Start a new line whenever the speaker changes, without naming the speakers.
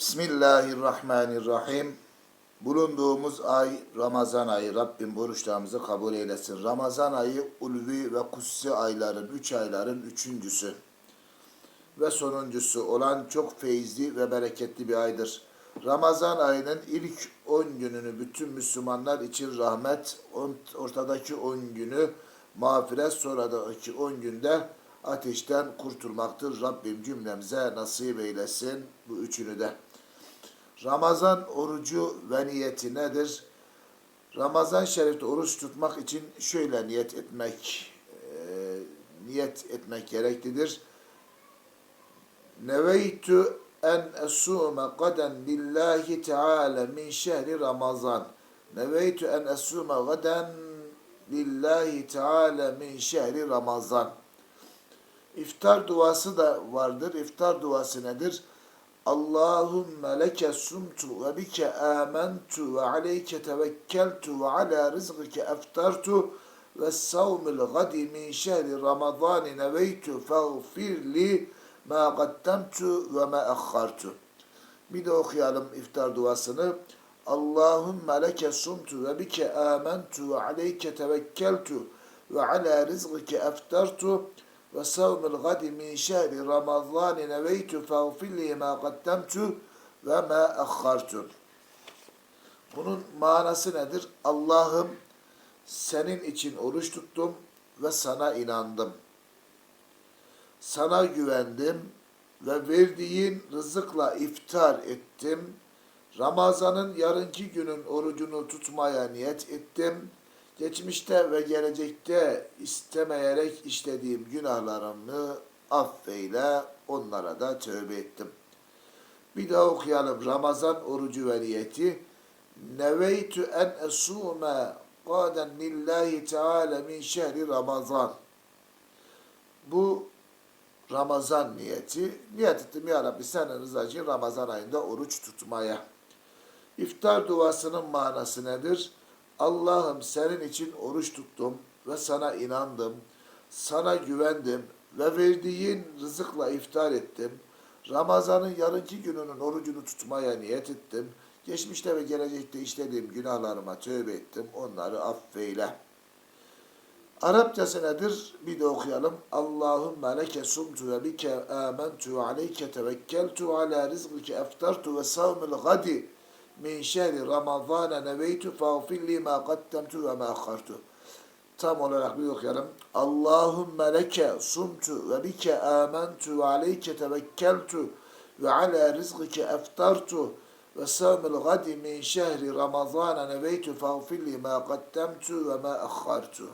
Bismillahirrahmanirrahim. Bulunduğumuz ay Ramazan ayı. Rabbim oruçlarımızı kabul eylesin. Ramazan ayı ulvi ve kutsi ayların, üç ayların üçüncüsü ve sonuncusu olan çok feyizli ve bereketli bir aydır. Ramazan ayının ilk 10 gününü bütün Müslümanlar için rahmet, ortadaki 10 günü mağfiret, sonradaki 10 günde ateşten kurtulmaktır. Rabbim cümlemize nasip eylesin bu üçünü de. Ramazan orucu ve niyeti nedir? Ramazan şerifte oruç tutmak için şöyle niyet etmek, e, niyet etmek gereklidir. Neveytü en esume gaden lillahi teala min şehri Ramazan. Neveytü en esume gaden lillahi teala min şehri Ramazan. İftar duası da vardır. İftar duası nedir? Allahümme leke sumtu ve bike amentu ve aleyke tevekkeltu ve ala rizqike eftartu ve savmil gadi min şehri Ramazan neveytu feğfir li ma qaddamtu ve ma akhartu. Bir de okuyalım iftar duasını. Allahümme leke sumtu ve bike amentu ve aleyke tevekkeltu ve ala rizqike eftartu ve savmil gadi min şehri Ramazan neveytu feğfirli ma qaddamtu ve ma akhartu. Bunun manası nedir? Allah'ım senin için oruç tuttum ve sana inandım. Sana güvendim ve verdiğin rızıkla iftar ettim. Ramazan'ın yarınki günün orucunu tutmaya niyet ettim. Geçmişte ve gelecekte istemeyerek işlediğim günahlarımı affeyle, onlara da tövbe ettim. Bir daha okuyalım Ramazan orucu ve niyeti. Neveytü en esume qaden lillahi teala min şehri Ramazan. Bu Ramazan niyeti. Niyet ettim ya Rabbi senin için Ramazan ayında oruç tutmaya. İftar duasının manası nedir? Allah'ım senin için oruç tuttum ve sana inandım. Sana güvendim ve verdiğin rızıkla iftar ettim. Ramazan'ın yarınki gününün orucunu tutmaya niyet ettim. Geçmişte ve gelecekte işlediğim günahlarıma tövbe ettim. Onları affeyle. Arapçası nedir? Bir de okuyalım. Allahümme leke sumtu ve bike amentu ve aleyke tevekkeltu ala rizqike eftartu ve savmil gadi min şehri Ramazan neveytu fağfirli ma qaddemtu ve ma akhartu. Tam olarak bir okuyalım. Allahümme leke sumtu ve bike amentu ve aleyke tevekkeltu ve ala rizqike eftartu ve savmil gadi min şehri Ramazan neveytu fağfirli ma qaddemtu ve ma akhartu.